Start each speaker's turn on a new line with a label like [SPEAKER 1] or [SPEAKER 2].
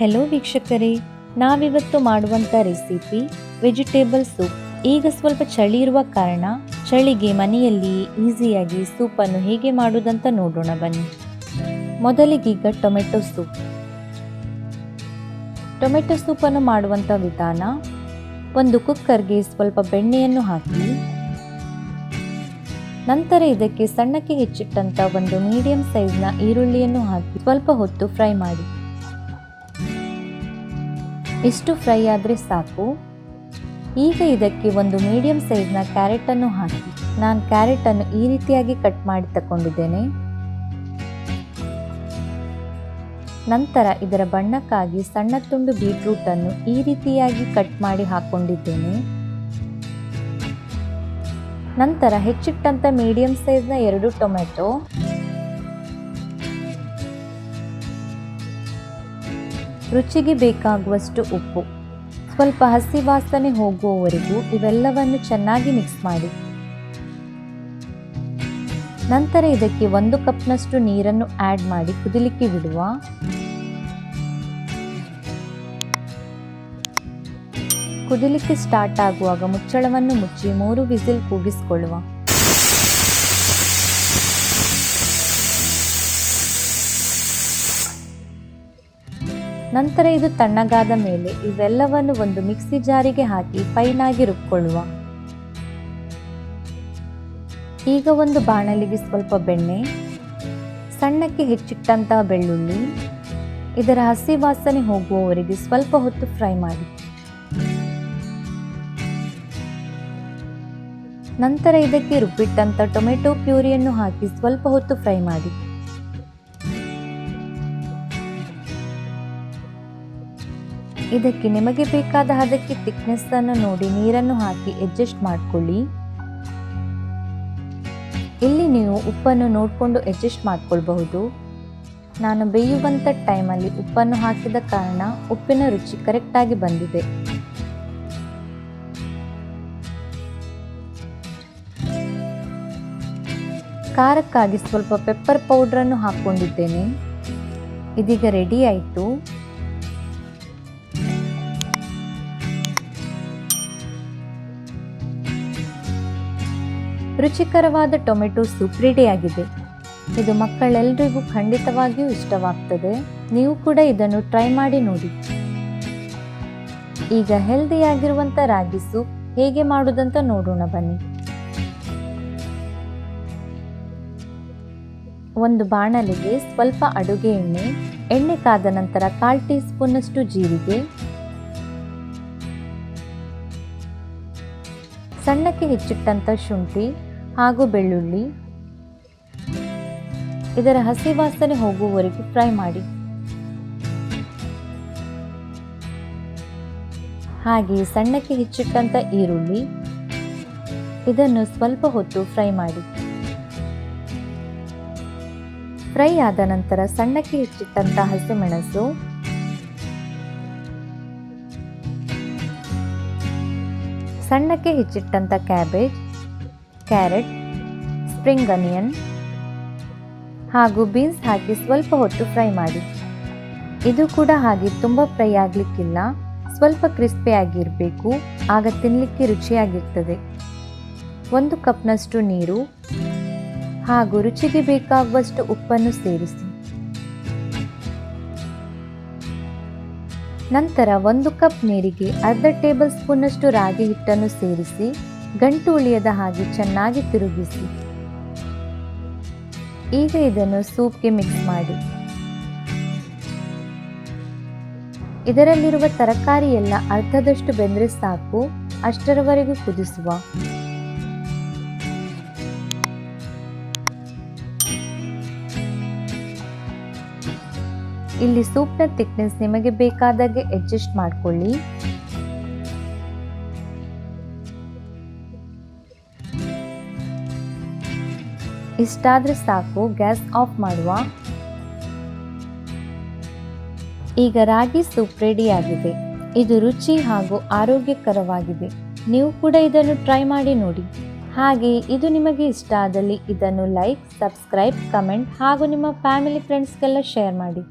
[SPEAKER 1] Hello ವೀಕ್ಷಕರೇ. ನಾವಿವತ್ತು ಮಾಡುವಂಥ ರೆಸಿಪಿ ವೆಜಿಟೇಬಲ್ ಸೂಪ್ ಈಗ ಸ್ವಲ್ಪ ಚಳಿ ಇರುವ ಕಾರಣ ಚಳಿಗೆ ಮನೆಯಲ್ಲಿ ಈಸಿಯಾಗಿ ಸೂಪನ್ನು ಹೇಗೆ ಮಾಡುವುದಂತ ನೋಡೋಣ ಬನ್ನಿ. ಮೊದಲಿಗೀಗ ಟೊಮೆಟೊ ಸೂಪ್ ಟೊಮೆಟೊ ಸೂಪನ್ನು ಮಾಡುವಂಥ ವಿಧಾನ, ಒಂದು ಕುಕ್ಕರ್ಗೆ ಸ್ವಲ್ಪ ಬೆಣ್ಣೆಯನ್ನು ಹಾಕಿ, ನಂತರ ಇದಕ್ಕೆ ಸಣ್ಣಕ್ಕೆ ಹೆಚ್ಚಿಟ್ಟಂತ ಒಂದು ಮೀಡಿಯಂ ಸೈಜ್ನ ಈರುಳ್ಳಿಯನ್ನು ಹಾಕಿ ಸ್ವಲ್ಪ ಹೊತ್ತು ಫ್ರೈ ಮಾಡಿ. ಇಷ್ಟು ಫ್ರೈ ಆದರೆ ಸಾಕು. ಈಗ ಇದಕ್ಕೆ ಒಂದು ಮೀಡಿಯಂ ಸೈಜ್ನ ಕ್ಯಾರೆಟನ್ನು ಹಾಕಿ. ನಾನು ಕ್ಯಾರೆಟನ್ನು ಈ ರೀತಿಯಾಗಿ ಕಟ್ ಮಾಡಿ ತಗೊಂಡಿದ್ದೇನೆ ನಂತರ ಇದರ ಬಣ್ಣಕ್ಕಾಗಿ ಸಣ್ಣ ತುಂಡು ಬೀಟ್ರೂಟನ್ನು ಈ ರೀತಿಯಾಗಿ ಕಟ್ ಮಾಡಿ ಹಾಕೊಂಡಿದ್ದೇನೆ. ನಂತರ ಹೆಚ್ಚಿಟ್ಟಂಥ ಮೀಡಿಯಂ ಸೈಜ್ನ ಎರಡು ಟೊಮೆಟೊ. ರುಚಿಗೆ ಬೇಕಾಗುವಷ್ಟು ಉಪ್ಪು. ಸ್ವಲ್ಪ ಹಸಿ ವಾಸನೆ ಹೋಗುವವರೆಗೂ ಇವೆಲ್ಲವನ್ನು ಚೆನ್ನಾಗಿ ಮಿಕ್ಸ್ ಮಾಡಿ. ನಂತರ ಇದಕ್ಕೆ ಒಂದು ಕಪ್ನಷ್ಟು ನೀರನ್ನು ಆ್ಯಡ್ ಮಾಡಿ ಕುದಿಲಿಕ್ಕೆ ಬಿಡುವ. ಕುದಿಲಿಕ್ಕೆ ಸ್ಟಾರ್ಟ್ ಆಗುವಾಗ ಮುಚ್ಚಳವನ್ನು ಮುಚ್ಚಿ ಮೂರು ವಿಸಿಲ್ ಕೂಗಿಸಿಕೊಳ್ಳುವ. ನಂತರ ಇದು ತಣ್ಣಗಾದ ಮೇಲೆ ಇವೆಲ್ಲವನ್ನು ಒಂದು ಮಿಕ್ಸಿ ಜಾರಿಗೆ ಹಾಕಿ ಫೈನ್ ಆಗಿ ರುಬ್ಕೊಳ್ಳುವ. ಈಗ ಒಂದು ಬಾಣಲಿಗೆ ಸ್ವಲ್ಪ ಬೆಣ್ಣೆ, ಸಣ್ಣಕ್ಕೆ ಹೆಚ್ಚಿಟ್ಟಂತಹ ಬೆಳ್ಳುಳ್ಳಿ, ಇದರ ಹಸಿ ವಾಸನೆ ಹೋಗುವವರೆಗೆ ಸ್ವಲ್ಪ ಹೊತ್ತು ಫ್ರೈ ಮಾಡಿ. ನಂತರ ಇದಕ್ಕೆ ರುಬ್ಬಿಟ್ಟಂತ ಟೊಮೆಟೊ ಪ್ಯೂರಿಯನ್ನು ಹಾಕಿ ಸ್ವಲ್ಪ ಹೊತ್ತು ಫ್ರೈ ಮಾಡಿ. ಇದಕ್ಕೆ ನಿಮಗೆ ಬೇಕಾದ ಹದಕ್ಕೆ ಥಿಕ್ನೆಸ್ ಅನ್ನು ನೋಡಿ, ನೀರನ್ನು ಹಾಕಿ ಅಡ್ಜಸ್ಟ್ ಮಾಡಿಕೊಳ್ಳಿ. ಇಲ್ಲಿ ನೀವು ಉಪ್ಪನ್ನು ನೋಡಿಕೊಂಡು ಅಡ್ಜಸ್ಟ್ ಮಾಡ್ಕೊಳ್ಬಹುದು. ನಾನು ಬೇಯುವಂಥ ಟೈಮಲ್ಲಿ ಉಪ್ಪನ್ನು ಹಾಕಿದ ಕಾರಣ ಉಪ್ಪಿನ ರುಚಿ ಕರೆಕ್ಟಾಗಿ ಬಂದಿದೆ. ಖಾರಕ್ಕಾಗಿ ಸ್ವಲ್ಪ ಪೆಪ್ಪರ್ ಪೌಡ್ರನ್ನು ಹಾಕ್ಕೊಂಡಿದ್ದೇನೆ. ಇದೀಗ ರೆಡಿ ಆಯಿತು. ರುಚಿಕರವಾದ ಟೊಮೆಟೊ ಸೂಪ್ ರೆಡಿಯಾಗಿದೆ. ಇದು ಮಕ್ಕಳೆಲ್ಲರಿಗೂ ಖಂಡಿತವಾಗಿಯೂ ಇಷ್ಟವಾಗ್ತದೆ. ನೀವು ಕೂಡ ಇದನ್ನು ಟ್ರೈ ಮಾಡಿ ನೋಡಿ. ಈಗ ಹೆಲ್ದಿಯಾಗಿರುವಂಥ ರಾಗಿ ಸೂಪ್ ಹೇಗೆ ಮಾಡುವುದಂತ ನೋಡೋಣ ಬನ್ನಿ. ಒಂದು ಬಾಣಲಿಗೆ ಸ್ವಲ್ಪ ಅಡುಗೆ ಎಣ್ಣೆ ಎಣ್ಣೆ ಕಾದ ನಂತರ ಕಾಲು ಟೀ ಸ್ಪೂನಷ್ಟು ಜೀರಿಗೆ, ಸಣ್ಣಕ್ಕೆ ಹೆಚ್ಚಿಟ್ಟಂಥ ಶುಂಠಿ ಹಾಗೂ ಬೆಳ್ಳುಳ್ಳಿ. ಇದರ ಹಸಿ ವಾಸನೆ ಹೋಗುವವರೆಗೆ ಫ್ರೈ ಮಾಡಿ. ಹಾಗೆ ಸಣ್ಣಕ್ಕೆ ಹೆಚ್ಚಿಟ್ಟಂಥ ಈರುಳ್ಳಿ. ಇದನ್ನು ಸ್ವಲ್ಪ ಹೊತ್ತು ಫ್ರೈ ಮಾಡಿ. ಫ್ರೈ ಆದ ನಂತರ ಸಣ್ಣಕ್ಕೆ ಹೆಚ್ಚಿಟ್ಟಂಥ ಹಸಿಮೆಣಸು. ಸಣ್ಣಕ್ಕೆ ಹೆಚ್ಚಿಟ್ಟಂಥ ಕ್ಯಾಬೇಜ್. ಕ್ಯಾರೆಟ್, ಸ್ಪ್ರಿಂಗ್ ಅನಿಯನ್ ಹಾಗೂ ಬೀನ್ಸ್ ಹಾಕಿ ಸ್ವಲ್ಪ ಹೊತ್ತು ಫ್ರೈ ಮಾಡಿ. ಇದು ಕೂಡ ಹಾಗೆ ತುಂಬ ಫ್ರೈ ಆಗಲಿಕ್ಕಿಲ್ಲ. ಸ್ವಲ್ಪ ಕ್ರಿಸ್ಪಿ ಆಗಿರಬೇಕು. ಆಗ ತಿನ್ನಲಿಕ್ಕೆ ರುಚಿಯಾಗಿರ್ತದೆ. ಒಂದು ಕಪ್ನಷ್ಟು ನೀರು ಹಾಗೂ ರುಚಿಗೆ ಬೇಕಾಗುವಷ್ಟು ಉಪ್ಪನ್ನು ಸೇರಿಸಿ. ನಂತರ ಒಂದು ಕಪ್ ನೀರಿಗೆ ಅರ್ಧ ಟೇಬಲ್ ಸ್ಪೂನ್ನಷ್ಟು ರಾಗಿ ಹಿಟ್ಟನ್ನು ಸೇರಿಸಿ ಗಂಟು ಉಳಿಯದ ಹಾಗೆ ಚೆನ್ನಾಗಿ ತಿರುಗಿಸಿ. ಈಗ ಇದನ್ನು ಸೂಪ್ಗೆ ಮಿಕ್ಸ್ ಮಾಡಿ. ಇದರಲ್ಲಿರುವ ತರಕಾರಿ ಎಲ್ಲ ಅರ್ಧದಷ್ಟು ಬೆಂದರೆ ಸಾಕು, ಅಷ್ಟರವರೆಗೂ ಕುದಿಸುವ. ಇಲ್ಲಿ ಸೂಪ್ನ ಥಿಕ್ನೆಸ್ ನಿಮಗೆ ಬೇಕಾದಾಗೆ ಅಡ್ಜಸ್ಟ್ ಮಾಡಿಕೊಳ್ಳಿ. ಇಷ್ಟಾದರೆ ಸಾಕು, ಗ್ಯಾಸ್ ಆಫ್ ಮಾಡುವ. ಈಗ ರಾಗಿ ಸೂಪ್ ರೆಡಿಯಾಗಿದೆ. ಇದು ರುಚಿ ಹಾಗೂ ಆರೋಗ್ಯಕರವಾಗಿದೆ. ನೀವು ಕೂಡ ಇದನ್ನು ಟ್ರೈ ಮಾಡಿ ನೋಡಿ. ಹಾಗೆ, ಇದು ನಿಮಗೆ ಇಷ್ಟ ಆದಲ್ಲಿ ಇದನ್ನು ಲೈಕ್, ಸಬ್ಸ್ಕ್ರೈಬ್, ಕಮೆಂಟ್ ಹಾಗೂ ನಿಮ್ಮ ಫ್ಯಾಮಿಲಿ ಫ್ರೆಂಡ್ಸ್ಗೆಲ್ಲ ಶೇರ್ ಮಾಡಿ.